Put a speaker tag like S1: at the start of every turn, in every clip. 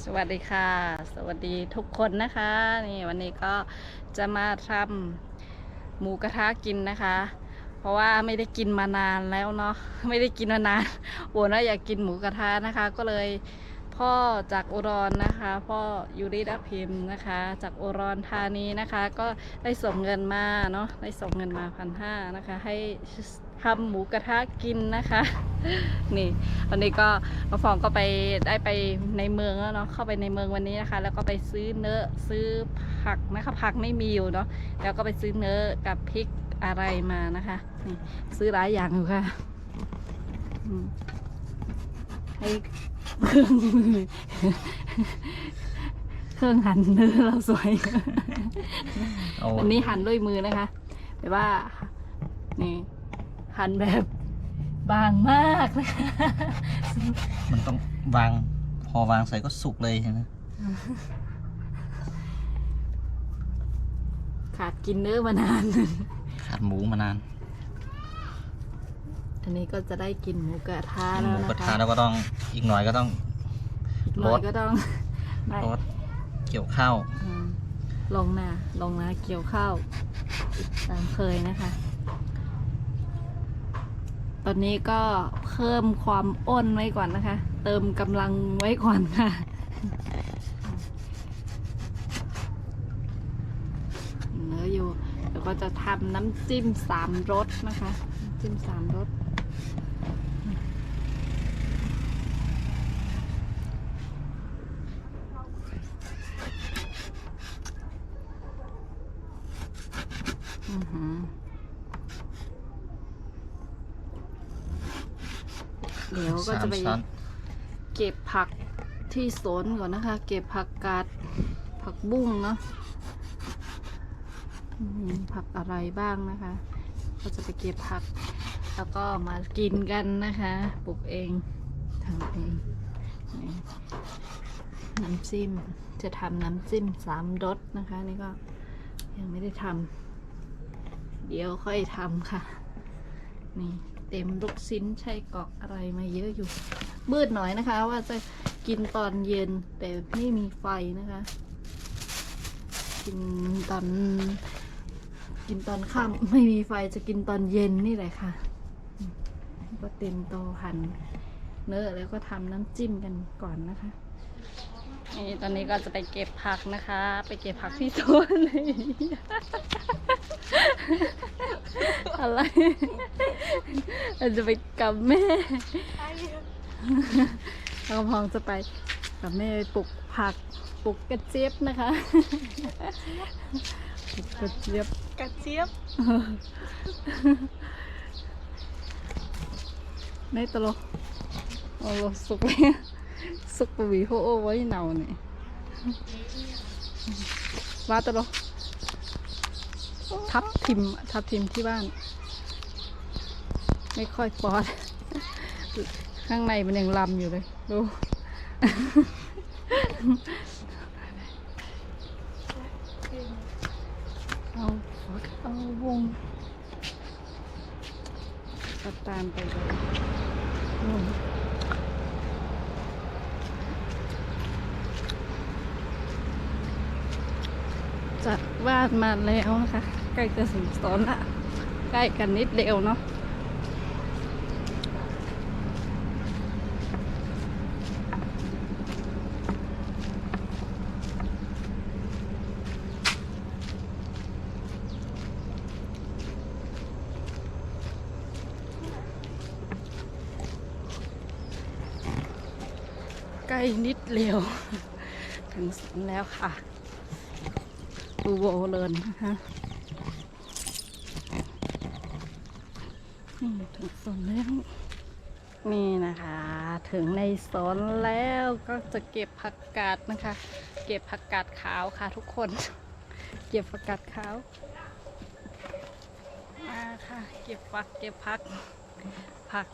S1: สวัสดีค่ะ สวัสดีทุกคนนะคะนี่วันนี้ก็จะมาทำหมูกระทะกินนะคะ เพราะว่าไม่ได้กินมานานแล้วเนาะไม่ได้กินมานานโวนว่าอยากกินหมูกระทะนะคะ ก็เลยพ่อจากอุดรนะคะ พ่อยูริดาพิมพ์นะคะ จากอุดรธานีนะคะ ก็ได้ส่งเงินมาเนาะได้ส่งเงินมาพันห้านะคะ ให้ ทำหมูกระทะกินนะคะ นี่วันนี้ก็มาฟองก็ไปได้ไปในเมืองแล้วเนาะเข้าไปในเมืองวันนี้นะคะ แล้วก็ไปซื้อเนื้อซื้อผักนะคะผักไม่มีอยู่เนาะแล้วก็ไปซื้อเนื้อกับพริกอะไรมานะคะนี่ซื้อหลายอย่างอยู่ค่ะอืมให้เครื่องมือเครื่องหั่นเนื้อเราสวย
S2: เอา
S1: อันนี้หั่นด้วยมือนะคะแบบว่านี่ หั่นแบบบางมากนะคะ
S2: มันต้องวางพอวางใส่ก็สุกเลยใช่ไหม
S1: ขาดกินเนื้อมานาน
S2: ขาดหมูมานาน
S1: อันนี้ก็จะได้กินหมูกระทะ
S2: กิน
S1: แล้
S2: ห
S1: ว
S2: มู
S1: นะ
S2: กระทะ
S1: คะ
S2: แล้วก็ต้องอีกหน่อยก็ต้อง
S1: หน่อย
S2: รส
S1: ก็ต้องได้
S2: รสเกี่ยวข้าว
S1: อืมลงนาลงนาเกี่ยวข้าวตามเคยนะคะต อนนี้ก็เพิ่มความอ้นไว้ก่อนนะคะ เติมกำลังไว้ก่อนค่ะ เนื้ออยู่เดี๋ยวก็จะทำน้ำจิ้มสามรสนะคะจิ้มสามรสอือหือ เดี๋ยวก็จะไป
S2: สามชั้น
S1: เก็บผักที่สวนก่อนนะคะ เก็บผักกาดผักบุ้งเนาะอืมผักอะไรบ้างนะคะ ก็จะไปเก็บผัก แล้วก็มากินกันนะคะปลูกเองทำเองนี่น้ำจิ้มจะทำน้ำจิ้มสามรสนะคะนี่ก็ยังไม่ได้ทำเดี๋ยวค่อยทำค่ะ นี่ เต็มลูกชิ้นไส้กรอกอะไรมาเยอะอยู่มืดหน่อยนะคะ ว่าจะกินตอนเย็นแต่ไม่มีไฟนะคะ กินตอนกินตอนค่ำไม่มีไฟจะกินตอนเย็นนี่แหละค่ะ ก็เต็มโตหันเนื้อแล้วก็ทำน้ำจิ้มกันก่อนนะคะ นี่ตอนนี้ก็จะไปเก็บผักนะคะ ไปเก็บผักที่สวนเลยอะไรเราจะไปกับแม่เราพองจะไปกับแม่ไปปลูกผักปลูกกระเจี๊ยบนะคะปลูกกระเจี๊ยบ
S3: กระเจี๊ยบ
S1: ไม่ตลกโอ้สุกเลย สุกปวีโฮโอไว้เนาเนี่ยว่าตลกทับทิมทับทิมที่บ้าน ไม่ค่อยปอด ข้างในมันยังลำอยู่เลยดูเอาเอาวงก็ตามไปเลยนู่นจัด บ้านมาแล้วนะคะ ใกล้จะถึงสอนละใกล้กันนิดเดียวเนาะใกล้นิดเดียวถึงสวนแล้วค่ะ ดูโวเลยนะคะนี่ถึงสวนแล้ว นี่นะคะ ถึงในสวนแล้วก็จะเก็บผักกาดนะคะ เก็บผักกาดขาวค่ะทุกคน เก็บผักกาดขาวมาค่ะ เก็บผักเก็บผักผัก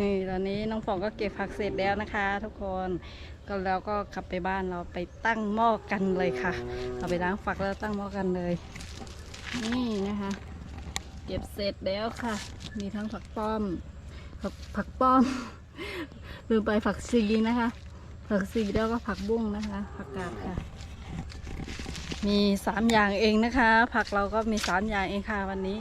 S1: นี่ตอนนี้น้องฟองก็เก็บผักเสร็จแล้วนะคะ ทุกคนก็แล้วก็กลับไปบ้านเราไปตั้งหม้อกันเลยค่ะ เราไปล้างฝักแล้วตั้งหม้อกันเลย นี่นะคะ เก็บเสร็จแล้วค่ะ มีทั้งผักป้อม ผักผักป้อมลืมไปผักซีนะคะ ผักซีแล้วก็ผักบุ้งนะคะ ผักกาดค่ะ มีสามอย่างเองนะคะ ผักเราก็มีสามอย่างเองค่ะวันนี้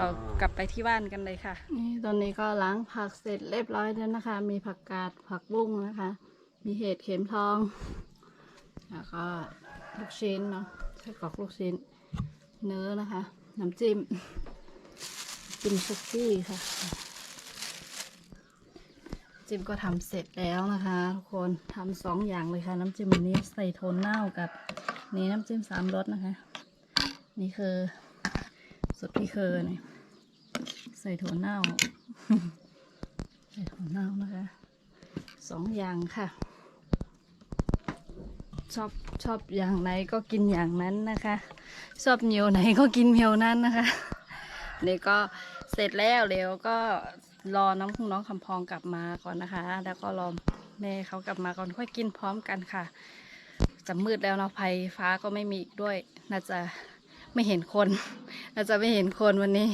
S1: เรากลับไปที่บ้านกันเลยค่ะ นี่ตอนนี้ก็ล้างผักเสร็จเรียบร้อยแล้วนะคะ มีผักกาดผักบุ้งนะคะ มีเห็ดเข็มทอง แล้วก็ลูกชิ้นเนาะไส้กรอกลูกชิ้น เนื้อนะคะ น้ำจิ้มจิ้มซุกี้ค่ะ จิ้มก็ทำเสร็จแล้วนะคะ ทุกคนทำสองอย่างเลยค่ะ น้ำจิ้มอันนี้ใส่โทนเน่ากับนี่น้ำจิ้มสามรสนะคะ นี่คือ สุดที่เคยเนี่ยใส่ถั่วเน่า ใส่ถั่วเน่านะคะสองอย่างค่ะ ชอบชอบอย่างไหนก็กินอย่างนั้นนะคะ ชอบเหนียวไหนก็กินเหนียวนั้นนะคะนี่ก็เสร็จแล้วเดี๋ยวก็รอน้องน้องคำพองกลับมาก่อนนะคะ แล้วก็รอแม่เขากลับมาก่อนค่อยกินพร้อมกันค่ะจะมืดแล้วเนาะไฟฟ้าก็ไม่มีอีกด้วย น่าจะ ไม่เห็นคนน่าจะไม่เห็นคนวันนี้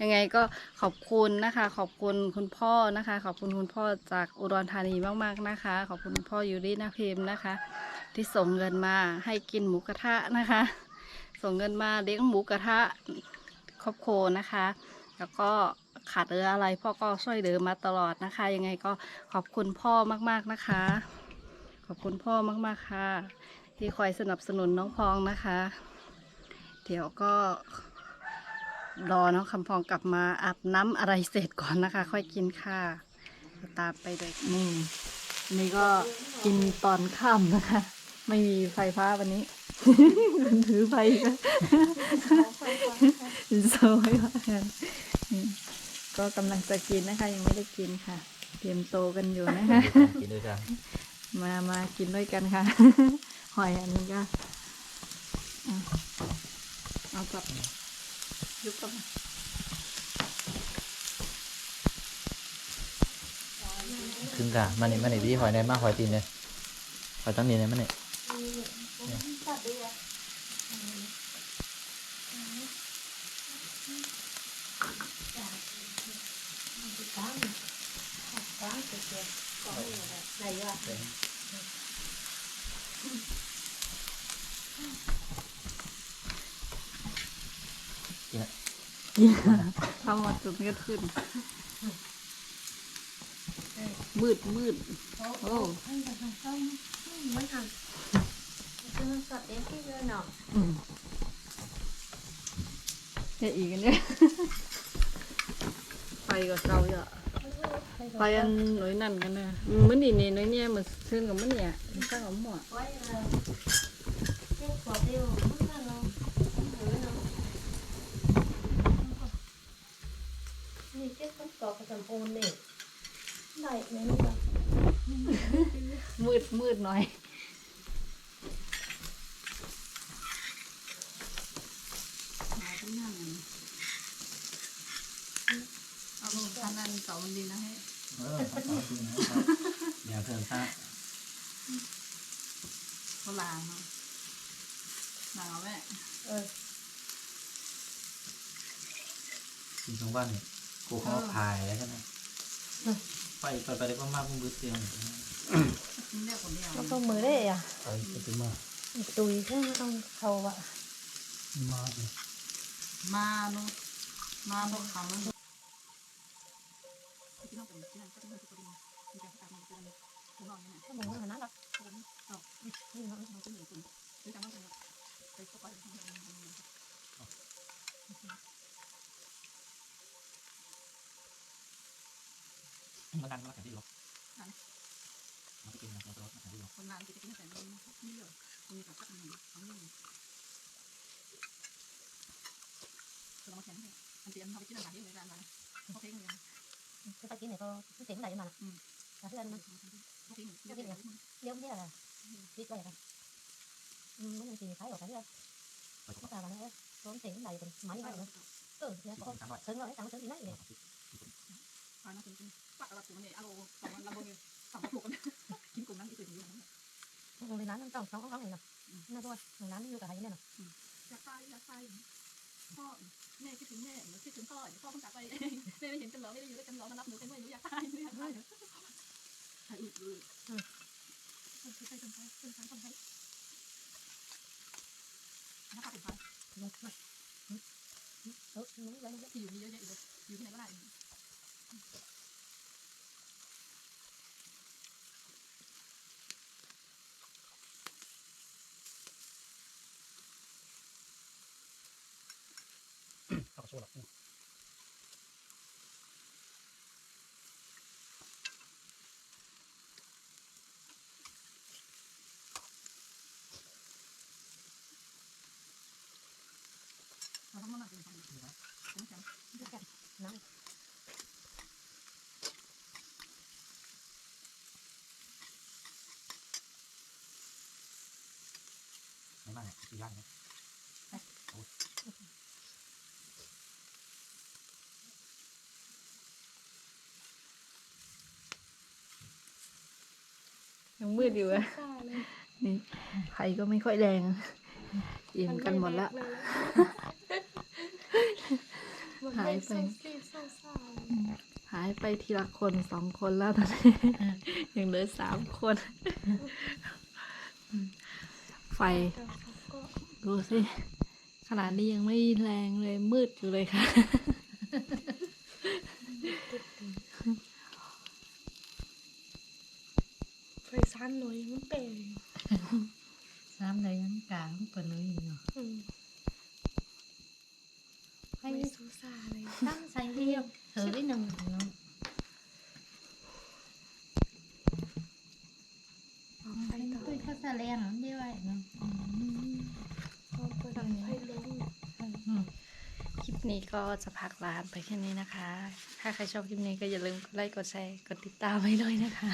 S1: ยังไงก็ขอบคุณนะคะ ขอบคุณคุณพ่อนะคะ ขอบคุณคุณพ่อจากอุดรธานีมากๆนะคะ ขอบคุณพ่อยูรินาพิมพ์นะคะ ที่ส่งเงินมาให้กินหมูกระทะนะคะ ส่งเงินมาเลี้ยงหมูกระทะครอบครัวนะคะ แล้วก็ขาดเหลืออะไรพ่อก็ช่วยเหลือมาตลอดนะคะ ยังไงก็ขอบคุณพ่อมากๆนะคะ ขอบคุณพ่อมากๆค่ะ ที่คอยสนับสนุนน้องพองนะคะ เดี๋ยวก็รอน้องคำพองกลับมาอาบน้ำอะไรเสร็จก่อนนะคะ ค่อยกินค่ะ ตามไปเลยนี่นี่ก็กินตอนค่ำนะคะ ไม่มีไฟฟ้าวันนี้ถือไฟกันโซ่ไฟฟ้ากันนี่ก็กำลังจะกินนะคะ ยังไม่ได้กินค่ะ เตรียมโตกันอยู่นะคะ
S2: กินด้วยกัน
S1: มามากินด้วยกันค่ะ หอยอันนี้ก็อะเอากลับยุบกลับมา
S2: ถึงกะมันนี่มันนี่พี่หอยในมากหอยตีนเลยหอยตั้งนี่เลยมันนี่กินอะ
S1: ทำหมดจุดก็ขึ้น มืดมืดโอ้
S3: mới thành chưa sọt đến cái dưa nọ
S1: อืมเฮ็ดอีกอันเนี้ยไฟก็เก่าเยอะไฟอันหน่วยนั่นกันนะมันนี่นี่หน่วยเนี่ยมันซื้อกับมันเนี่ยมันสร้างกับหมว
S3: quay là cái quả tiêu mất là nó không thử nó đi chết con cọp cái tầm ôn này lại mấy lúc rồi
S1: มืดมืดหน่อยมาที่นั่นเอาลงทางนั้นเก่ามันดีนะให้
S2: เออขอบคุณนะอย่าเพิ่มซะ
S1: เขาลางเนาะลางเอาแม่
S3: ừ
S2: กินสองวันเนี่ยกูเขาพายแล้วใช่ไหม ไปไปไปได้ก็มากมึงบื้อเตียง
S1: กินได้คนเดียว
S3: nó không mới đấy à
S2: ไปไปมา
S3: tùy thế nó không khâu ạ
S2: มาเลย
S1: มาเนาะมาพวกเขามันที่ต้ องเป็นที่นั่นก็ต้องเป็นคนดีมีการตามมันเป็นของเราเนี่ย
S3: cái bụng nó nát lắm
S1: เอานี่เราเราต้องอยู่คนหรือจำต้องไปเข้าไป
S2: มาดันมาแข่งที่หรอมาไปกินนะเราจะรถมาแข่งที่หรอ
S1: คนงานจะไปกินแต่นี่นี่เลยมีกับพักหนึ่งสองหนึ่งเรามาแข่งเนี่ยอันเตรียมเขาไปกินอาหารที่ในร้านมาเขาเพ่งเลย
S3: cái tay kia này có cái tiếng này mà
S1: Ừ.
S3: là thức ăn mà
S1: เขาเพ่งเยอะเลย
S3: giống như là biết vậy rồi ừ, mấy người thì thấy ở cái đây
S2: ไปถูก
S3: nó là nó có tiếng này còn máy này nữa ừ thì có
S2: สามร้อย
S3: sớm rồi tao sớm thì nói vậy
S1: พาน้าเป็นกิน ปักกระปุกเนี่ยเอาสองวันละเบนสองกระปุกกินกลุ่มนั้นอีกตัวนึง
S3: โรงเรียนนั้นต้องต้องต้องเลยเนาะน่าด้วยโรงนั้นอยู่กับใครเนี่ยเนาะ
S1: อยากตายอยากตายพ่อแม่คิดถึงแม่หนูคิดถึงพ่อพ่อเพิ่งจากไปแม่ไม่เห็นกันหรอไม่ได้อยู่ด้วยกันหรอมารับหนูเป็นแม่หนูอยากตายหนูอยากตายใช่อืดอืดคนใช้คนใช้คนใช้คนใช้นะคะเป็นใคร
S3: ลงมาเออน้องไว้
S1: ที่อยู่มีเยอะแยะอยู่อยู่ที่ไหนก็ได้
S2: เอาช่วยหรอก
S1: เราต้องมาเป็นใครเป็นแชมป์
S3: ด้วยกันน้ำ
S2: ไม่มากเนี่ ยสี่ย่างนะ
S1: ยังมืดอยู่อะนี่ไฟก็ไม่ค่อยแรงอิ่มกันหมดละ หายไป หายไปทีละคนสองคนแล้วตอนนี้ยังเหลือสามคน ไฟ ดูสิ ขนาดนี้ยังไม่แรงเลยมืดอยู่เลยค่ะ
S4: ไฟสั้นหน่อยมันเป็นำ
S3: เลยนั้นกลางเปิดเลยเนาะ
S4: อืม
S3: ให้
S4: ไม่ซูซาเลย
S3: ตั้งใส่เรียบเธอได้หนึ่งเนาะ
S4: เอาไฟต่อ
S3: ตุ้ยข้าวสาแรงด้วยเนาะ
S4: เอาเปิดไฟเล้ง
S1: คลิป นี้ก็จะพักร้านไปแค่นี้นะคะ ถ้าใครชอบคลิปนี้ก็อย่าลืมกดไลค์กดแชร์กดติดตามไว้ด้วยนะคะ